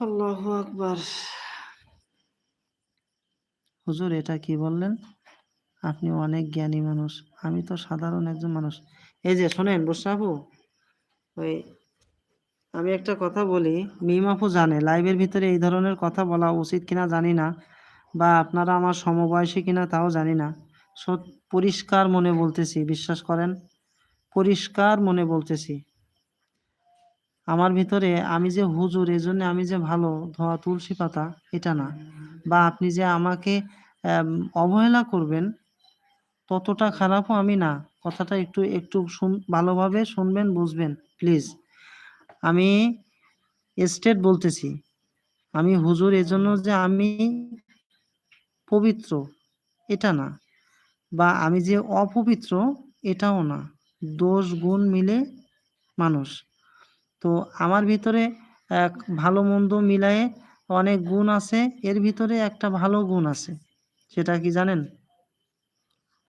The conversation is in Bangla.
আল্লাহ আকবার। হুজুর, এটা কি বললেন? আপনি অনেক জ্ঞানী মানুষ, আমি তো সাধারণ একজন মানুষ। এই যে, শোনেন বসাবু ওই আমি একটা কথা বলি মিমাপু জানে, লাইভের ভিতরে এই ধরনের কথা বলা উচিত কিনা জানি না, বা আপনারা আমার সমবয়সী কিনা তাও জানি না। পরিষ্কার মনে বলতেছি, বিশ্বাস করেন, পরিষ্কার মনে বলতেছি। আমার ভিতরে আমি যে হুজুর এই এজন্য আমি যে ভালো ধোয়া তুলসী পাতা, এটা না। বা আপনি যে আমাকে অবহেলা করবেন, ততটা খারাপও আমি না। কথাটা একটু একটু শুন, ভালোভাবে শুনবেন, বুঝবেন, প্লিজ। আমি স্টেট বলতেছি, আমি হুজুর, এজন্য যে আমি পবিত্র, এটা না। বা আমি যে অপবিত্র, এটাও না। দোষ গুণ মিলে মানুষ। তো আমার ভিতরে এক ভালো মন্দ মিলায়ে অনেক গুণ আছে, এর ভিতরে একটা ভালো গুণ আছে, সেটা কি জানেন?